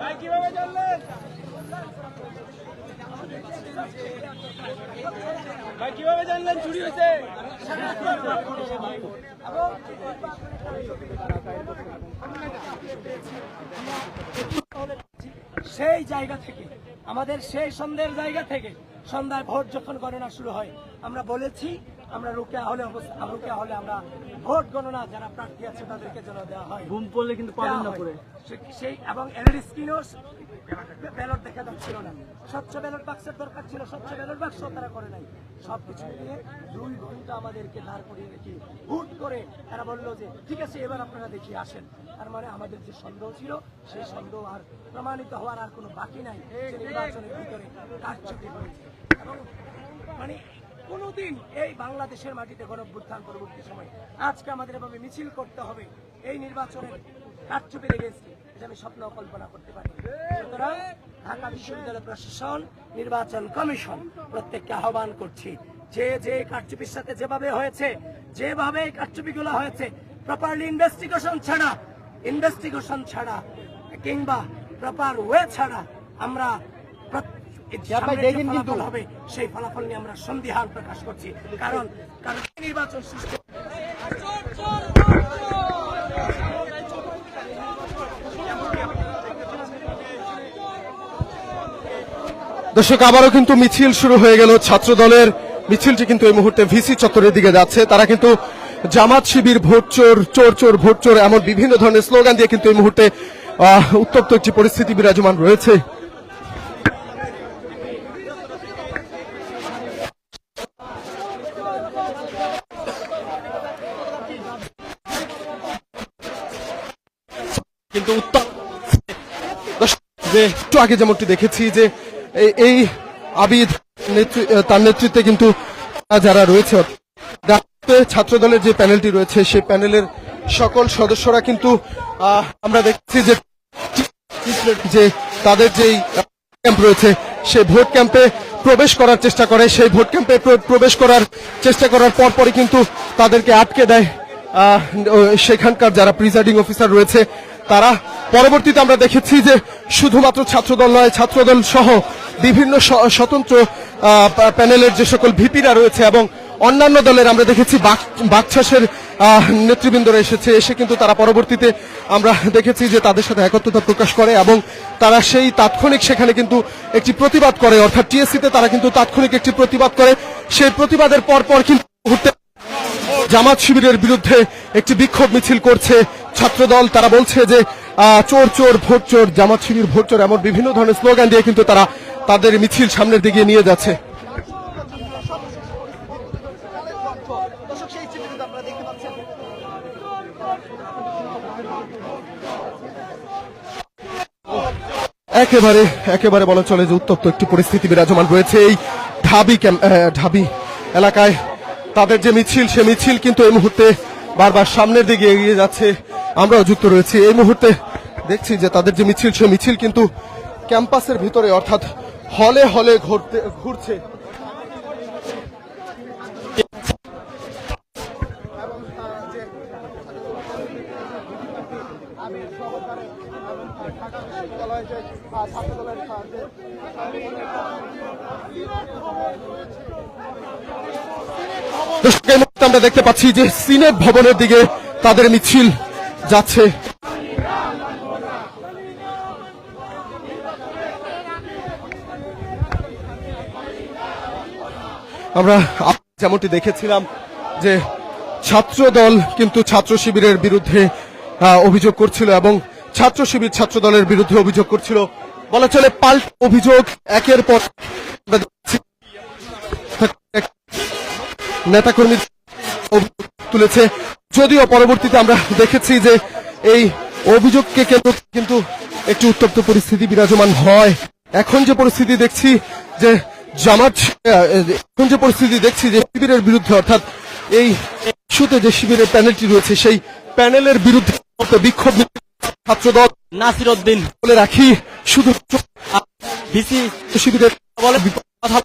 ভাই কীভাবে জানলেন? ভাই কীভাবে জানলেন? চুরি হয়েছে। সেই জায়গা থেকে আমাদের সেই সন্ধ্যের জায়গা থেকে সন্ধ্যায় ভোট যখন গণনা শুরু হয় আমরা বলেছি আমরা রুকিয়া হলে রুকিয়া হলে আমরা ভোট গণনা যারা প্রার্থী আছে তাদেরকে যেন দেওয়া হয়। ঘুম পড়লে কিন্তু পাবেন না সেই এবং এলইডি স্ক্রিনও ব্যালট দেখা যাচ্ছিল না। স্বচ্ছ ব্যালট বাক্সের দরকার ছিল, স্বচ্ছ ব্যালট বাক্স তারা করে নাই। দুই ঘণ্টা আমাদেরকে দাঁড় করিয়ে রেখে হুট করে তারা বলল যে, ঠিক আছে, এবার আপনারা দেখিয়ে আসেন। তার মানে আমাদের যে সন্দেহ ছিল, সেই সন্দেহ আর প্রমাণিত হওয়ার আর কোনো বাকি নাই নির্বাচনের ভিতরে হয়েছে। এবং মানে কোনোদিন এই বাংলাদেশের মাটিতে গণভ্যুত্থান পরবর্তী সময় আজকে আমাদের এভাবে মিছিল করতে হবে, এই নির্বাচনের কারচুপি লেগেছে এটা আমি স্বপ্ন কল্পনা করতে পারি। সুতরাং ঢাকা বিশ্ববিদ্যালয় প্রশাসন নির্বাচন কমিশন প্রত্যেককে আহ্বান করছি যে যে কারচুপির সাথে যেভাবে হয়েছে যেভাবে এই কারচুপিগুলো হয়েছে প্রপারলি ইনভেস্টিগেশন ছাড়া ইনভেস্টিগেশন ছাড়া কিংবা প্রপার ওয়ে ছাড়া আমরা হবে সেই ফলাফল নিয়ে আমরা সন্দিহান প্রকাশ করছি। কারণ কারণ নির্বাচন সুষ্ঠু দর্শক, আবারও কিন্তু মিছিল শুরু হয়ে গেল। ছাত্র দলের মিছিলটি কিন্তু এই মুহূর্তে ভিসি চত্বরের দিকে যাচ্ছে। তারা কিন্তু জামাত শিবির, ভোট চোর চোর চোর, ভোট চোর এমন বিভিন্ন ধরনের স্লোগান দিয়ে কিন্তু এই মুহূর্তে উত্তপ্ত একটি পরিস্থিতি বিরাজমান রয়েছে। কিন্তু উত্তপ যে একটু আগে যেমনটি দেখেছি যে এই- আবিদ তার নেতৃত্বে কিন্তু যারা রয়েছে ছাত্র দলের যে প্যানেলটি রয়েছে, সেই প্যানেলের সকল সদস্যরা কিন্তু আমরা দেখছি যে যে তাদের যেই ক্যাম্প রয়েছে, সেই ভোট ক্যাম্পে প্রবেশ করার চেষ্টা করে। সেই ভোট ক্যাম্পে প্রবেশ করার চেষ্টা করার পর পরই কিন্তু তাদেরকে আটকে দেয় সেখানকার যারা প্রিজাইডিং অফিসার রয়েছে, তারা পরবর্তীতে আমরা দেখেছি যে শুধুমাত্র ছাত্রদল নয়, ছাত্রদল সহ বিভিন্ন স্বতন্ত্র প্যানেলের যে সকল ভিপিরা রয়েছে এবং অন্যান্য দলের আমরা দেখেছি বাক- বাকছাসের নেতৃবৃন্দরা এসেছে, এসে কিন্তু তারা পরবর্তীতে আমরা দেখেছি যে তাদের সাথে একত্রতা প্রকাশ করে এবং তারা সেই তাৎক্ষণিক সেখানে কিন্তু একটি প্রতিবাদ করে, অর্থাৎ টিএসসিতে তারা কিন্তু তাৎক্ষণিক একটি প্রতিবাদ করে। সেই প্রতিবাদের পর পর কিন্তু জামাত শিবিরের বিরুদ্ধে একটি বিক্ষোভ মিছিল করছে ছাত্রদল। তারা বলছে যে চোর চোর, ভোট চোর, জামাত শিবির, ভোট চোর, এমন বিভিন্ন ধরনের স্লোগান দিয়ে কিন্তু তারা তাদের মিছিল সামনের দিকে নিয়ে যাচ্ছে। একেবারে একেবারে বলা চলে যে উত্তপ্ত একটি পরিস্থিতি বিরাজমান রয়েছে এই ঢাবি ঢাবি এলাকায়। তাদের যে মিছিল, সে মিছিল কিন্তু এই মুহূর্তে বারবার সামনের দিকে এগিয়ে যাচ্ছে। আমরাও যুক্ত রয়েছি। এই মুহূর্তে দেখছি যে তাদের যে মিছিল সে মিছিল কিন্তু ক্যাম্পাসের ভিতরে, অর্থাৎ হলে হলে ঘুরতে, ঘুরছে। মুহূর্তে আমরা দেখতে পাচ্ছি যে সিনেট ভবনের দিকে তাদের মিছিল যাচ্ছে। আমরা যেমনটি দেখেছিলাম যে ছাত্র দল কিন্তু ছাত্র শিবিরের বিরুদ্ধে অভিযোগ করছিল এবং ছাত্র শিবির ছাত্র দলের বিরুদ্ধে অভিযোগ করছিল। বলা চলে পাল্ট অভিযোগ একের পর নেতাকর্মী তুলেছে। যদিও পরবর্তীতে আমরা দেখেছি যে এই অভিযোগকে কেন্দ্র কিন্তু একটি উত্তপ্ত পরিস্থিতি বিরাজমান হয়। এখন যে পরিস্থিতি দেখছি যে জামাত এখন যে পরিস্থিতি দেখছি যে শিবিরের বিরুদ্ধে অর্থাৎ এই ইস্যুতে যে শিবিরের প্যানেলটি রয়েছে সেই প্যানেলের বিরুদ্ধে বিক্ষোভ ছাত্রদল নাসির উদ্দিন বলে রাখি শুধু ভিসি শিবিরের কথা